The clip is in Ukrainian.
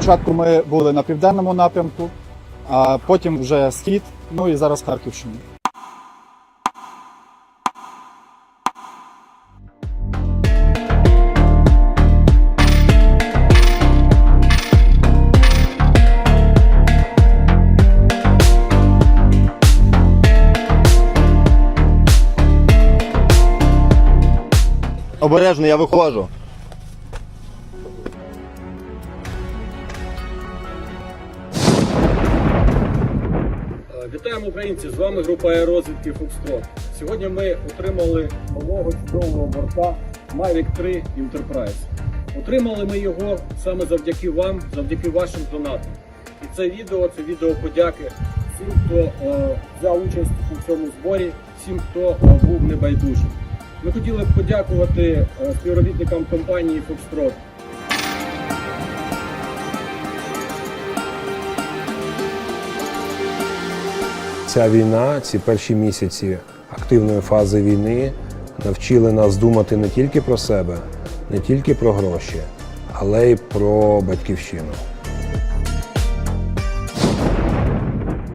Спочатку ми були на південному напрямку, а потім вже схід, ну і зараз Харківщина. Обережно, я виходжу. Вітаємо українці! З вами група аеророзвідки Фокстрот. Сьогодні ми отримали нового чудового борта Mavic 3 Enterprise. Отримали ми його саме завдяки вам, завдяки вашим донатам. І це відео це відео подяки всім, хто е, взяв участь у цьому зборі, всім, хто е, був небайдужим. Ми хотіли б подякувати е, співробітникам компанії Foxtrot, Ця війна, ці перші місяці активної фази війни навчили нас думати не тільки про себе, не тільки про гроші, але й про батьківщину.